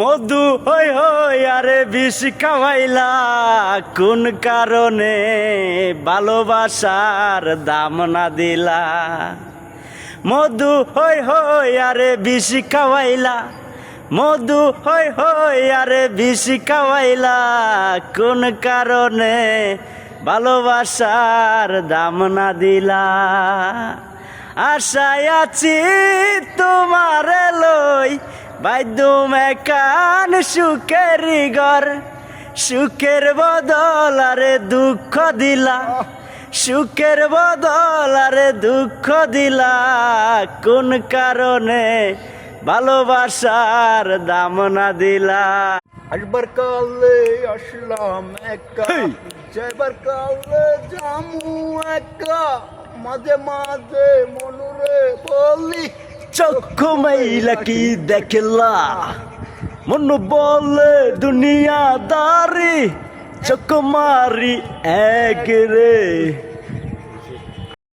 মধু হই হই, আরে বিষ খাওয়াইলা কোন কারণে ভালোবাসার দাম না দিলা? মধু হই হই, আরে বিষ খাওয়াইলা মধু হই হই, আরে বিষ খাওয়াইলা কোন কারণে ভালোবাসার দাম না দিলা? আশায় আছি তোমার বাইদুম কান সুখের ঘর সুখের বদল আরে দুঃখ দিলা সুখের বদল আরে দুঃখ দিলা কোন কারণে ভালোবাসার দাম না দিলা আসবার কালে আসলাম একা! যাইবার কালে জামু একা মাঝে মাঝে মনুরে বলি চক্ষু মাইলা কি দেখলা? মন বলে দুনিয়াদারি চক্ষু মারি এক রে